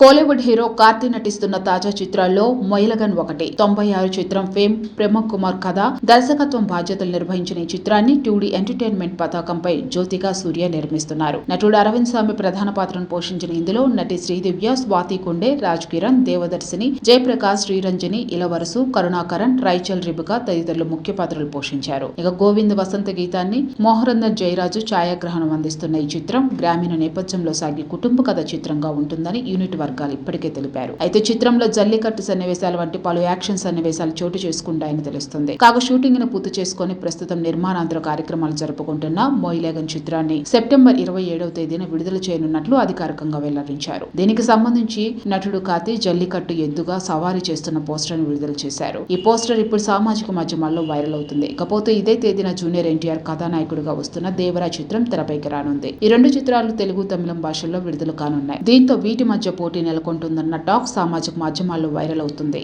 Kollywood hero Karthi నటిస్తున్న తాజా చిత్రాల్లో మొయలగన్ ఒకటి. తొంభై ఆరు చిత్రం ఫేమ్ ప్రమోద్ కుమార్ కథ దర్శకత్వం బాధ్యతలు నిర్వహించిన ఈ చిత్రాన్ని టూడీ ఎంటర్టైన్మెంట్ పతాకంపై జ్యోతికా సూర్య నిర్మిస్తున్నారు. నటుడు అరవింద్ స్వామి ప్రధాన పాత్రను పోషించిన ఇందులో నటి శ్రీదివ్య స్వాతి కుండే రాజ్ కిరణ్ దేవదర్శిని జయప్రకాష్ శ్రీరంజని ఇలవరసు కరుణాకరణ్ రైచల్ రిబిక తదితరులు ముఖ్య పాత్రలు పోషించారు. ఇక గోవింద్ వసంత గీతాన్ని మోహరందర్ జయరాజు ఛాయాగ్రహణం అందిస్తున్న ఈ చిత్రం గ్రామీణ నేపథ్యంలో సాగే కుటుంబ కథ చిత్రంగా ఉంటుందని యూనిట్ వర్గాలు ఇప్పటికే తెలిపారు. అయితే చిత్రంలో జల్లికట్టు సన్నివేశాలు వంటి పలు యాక్షన్ సన్నివేశాలు చోటు చేసుకుంటాయని తెలుస్తుంది. కాగా షూటింగ్ను పూర్తి చేసుకుని ప్రస్తుతం నిర్మాణాంతర కార్యక్రమాలు జరుపుకుంటున్న మొయిలేగన్ చిత్రాన్ని సెప్టెంబర్ ఇరవై ఏడవ తేదీన విడుదల చేయనున్నట్లు అధికారికంగా వెల్లడించారు. దీనికి సంబంధించి నటుడు కాతి జల్లికట్టు ఎద్దుగా సవారీ చేస్తున్న పోస్టర్ను విడుదల చేశారు. ఈ పోస్టర్ ఇప్పుడు సామాజిక మాధ్యమాల్లో వైరల్ అవుతుంది. ఇకపోతే ఇదే తేదీన జూనియర్ ఎన్టీఆర్ కథానాయకుడిగా వస్తున్న దేవరా చిత్రం తెరపైకి రానుంది. ఈ రెండు చిత్రాలు తెలుగు తమిళం భాషల్లో విడుదల కానున్నాయి. దీంతో వీటి మధ్య పోటీ పోటీ నెలకొంటుందన్న టాక్ సామాజిక మాధ్యమాల్లో వైరల్ అవుతుంది.